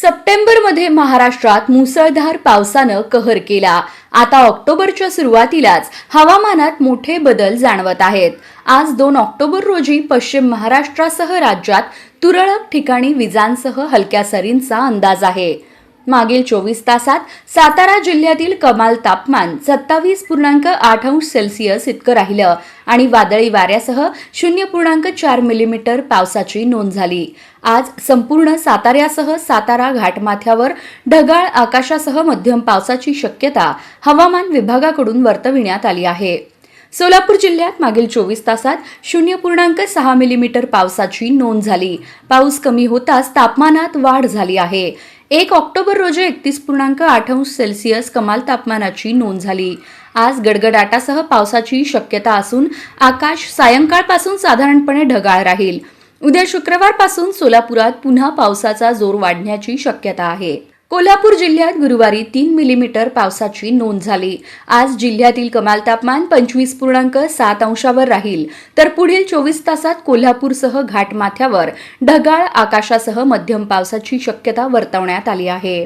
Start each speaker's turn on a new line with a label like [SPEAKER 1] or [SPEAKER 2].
[SPEAKER 1] सप्टेंबरमध्ये महाराष्ट्रात मुसळधार पावसानं कहर केला. आता ऑक्टोबरच्या सुरुवातीलाच हवामानात मोठे बदल जाणवत आहेत. आज दोन ऑक्टोबर रोजी पश्चिम महाराष्ट्रासह राज्यात तुरळक ठिकाणी विजांसह हलक्या सरींचा अंदाज आहे. मागील चोवीस तासात सातारा जिल्ह्यातील कमाल तापमान सत्तावीस पूर्णांक आठ अंश सेल्सिअस इतकं राहिलं आणि वादळी वाऱ्यासह शून्य पूर्णांक चार मिलीमीटर पावसाची नोंद झाली. आज संपूर्ण साताऱ्यासह सातारा घाटमाथ्यावर ढगाळ आकाशासह मध्यम पावसाची शक्यता हवामान विभागाकडून वर्तविण्यात आली आहे. सोलापूर जिल्ह्यात मागील चोवीस तासात शून्य पूर्णांक सहा मिलीमीटर पावसाची नोंद झाली. पाऊस कमी होताच तापमानात वाढ झाली आहे. एक ऑक्टोबर रोजी एकतीस पूर्णांक आठ अंश सेल्सिअस कमाल तापमानाची नोंद झाली. आज गडगडाटासह पावसाची शक्यता असून आकाश सायंकाळपासून साधारणपणे ढगाळ राहील. उद्या शुक्रवारपासून सोलापुरात पुन्हा पावसाचा जोर वाढण्याची शक्यता आहे. कोल्हापूर जिल्ह्यात गुरुवारी तीन मिलीमीटर पावसाची नोंद झाली. आज जिल्ह्यातील कमाल तापमान पंचवीस पूर्णांक सात अंशावर राहील. तर पुढील चोवीस तासात कोल्हापूरसह घाटमाथ्यावर ढगाळ आकाशासह मध्यम पावसाची शक्यता वर्तवण्यात आली आहे.